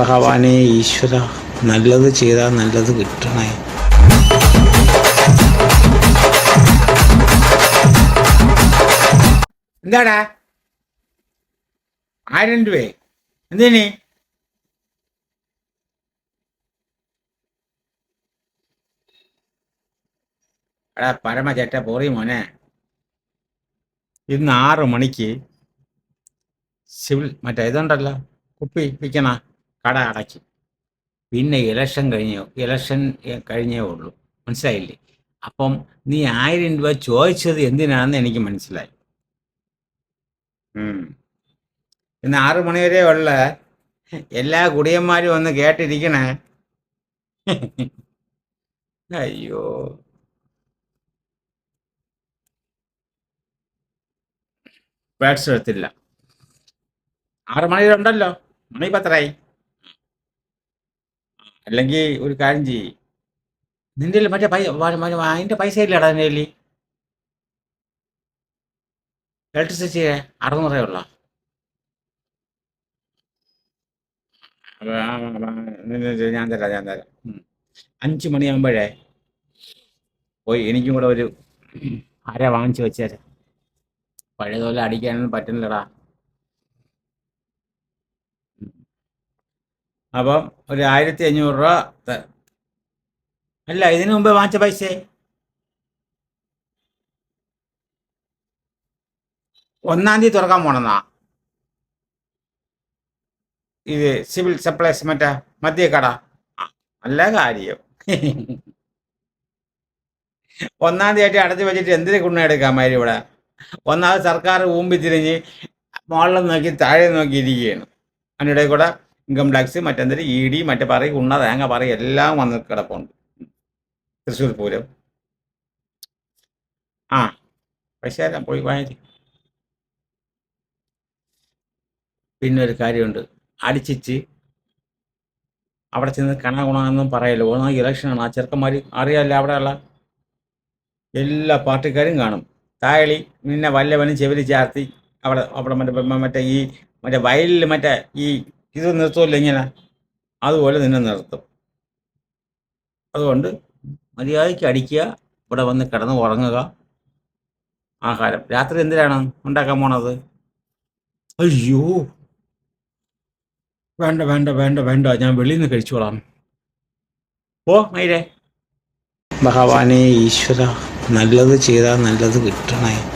ഭഗവാനെ ഈശ്വര നല്ലത് ചെയ്താൽ നല്ലത് കിട്ടണേ. എന്താടാ? ആയിരം രൂപയെ എന്തിനി? എടാ പരമ ചേട്ട പോറി മോനെ. ഇന്ന് ആറ് മണിക്ക് സിവിൽ മറ്റേ ഇതുണ്ടല്ലോ കുപ്പി വിൽക്കണ കട അടയ്ക്കും പിന്നെ ഇലക്ഷൻ കഴിഞ്ഞോ. ഇലക്ഷൻ കഴിഞ്ഞേ ഉള്ളൂ. മനസ്സിലായില്ലേ? അപ്പം നീ ആയിരം രൂപ ചോദിച്ചത് എന്തിനാണെന്ന് എനിക്ക് മനസ്സിലായി. ഇന്ന് ആറു മണി വരെ ഉള്ള എല്ലാ കുടിയന്മാരും ഒന്ന് കേട്ടിരിക്കണേ. അയ്യോ. ബാറ്റ്സ് എടുത്തില്ല. ആറ് മണി വരെ ഉണ്ടല്ലോ. മണി പത്തരായി. അല്ലെങ്കിൽ ഒരു കാര്യം ചെയ്യ്. നിന്റെ മറ്റേ പൈ വ- മ- മ- അതിന്റെ പൈസ ഇല്ലടാ എന്റെ കയ്യിൽ. ഇലക്ട്രിസിറ്റി അറുന്നൂറേ ഞാൻ തരാം ഞാൻ തരാം. അഞ്ച് മണിയാകുമ്പോഴേ പോയി എനിക്കും കൂടെ ഒരു അര വാങ്ങിച്ചു വെച്ചേരെ പഴയതുപോലെ അടിക്കാനൊന്നും പറ്റുന്നില്ലടാ. അപ്പം ഒരു ആയിരത്തി അഞ്ഞൂറ് രൂപ അല്ല ഇതിനു മുമ്പ് വാങ്ങിച്ച പൈസ? ഒന്നാം തീയതി തുറക്കാൻ പോണെന്നാ? ഇത് സിവിൽ സപ്ലൈസ് മറ്റേ മദ്യ കട. നല്ല കാര്യം. ഒന്നാം തീയതി അടച്ചു വെച്ചിട്ട് എന്തിനു കുണ്ണ മാതിരി ഇവിടെ? ഒന്നാമത് സർക്കാർ ഊമ്പി തിരിഞ്ഞ് മുകളിൽ നോക്കി താഴെ നോക്കി ഇരിക്കുകയാണ്. അതിനിടയിൽ കൂടെ ഇൻകം ടാക്സ് മറ്റെന്തൊരു ഇ ഡി മറ്റേ പറ ഉണ്ണ തേങ്ങ പറ എല്ലാം വന്ന് കിടപ്പുണ്ട്. തൃശ്ശൂർ പൂരം. ആ പൈസ പോയി വാങ്ങി പിന്നെ ഒരു കാര്യമുണ്ട്. അടിച്ചിച്ച് അവിടെ ചെന്ന് കണ ഗുണമെന്നും പറയല്ലോ. ഓ ഇലക്ഷനാണ്. ആ ചെറുക്കന്മാർ അറിയാമല്ലോ അവിടെയുള്ള എല്ലാ പാർട്ടിക്കാരും കാണും. തായളി നിന്നെ വല്ലവനും ചെവിലി ചാർത്തി അവിടെ അവിടെ മറ്റേ മറ്റേ ഈ മറ്റേ വയലിൽ മറ്റേ ഈ ഇത് നിർത്തുമല്ലോ ഇങ്ങനെ. അതുപോലെ നിന്നെ നിർത്തും. അതുകൊണ്ട് മര്യാദയ്ക്ക് അടിക്കുക ഇവിടെ വന്ന് കിടന്ന് ഉറങ്ങുക. ആഹാരം. രാത്രി എന്തിനാണ് ഉണ്ടാക്കാൻ പോണത്? അയ്യോ. വേണ്ട വേണ്ട വേണ്ട വേണ്ട. ഞാൻ വെളിയിൽ നിന്ന് കഴിച്ചോളാം. ഓ മൈരേ. ഭഗവാനെ ഈശ്വര നല്ലത് ചെയ്താൽ നല്ലത് കിട്ടണേ.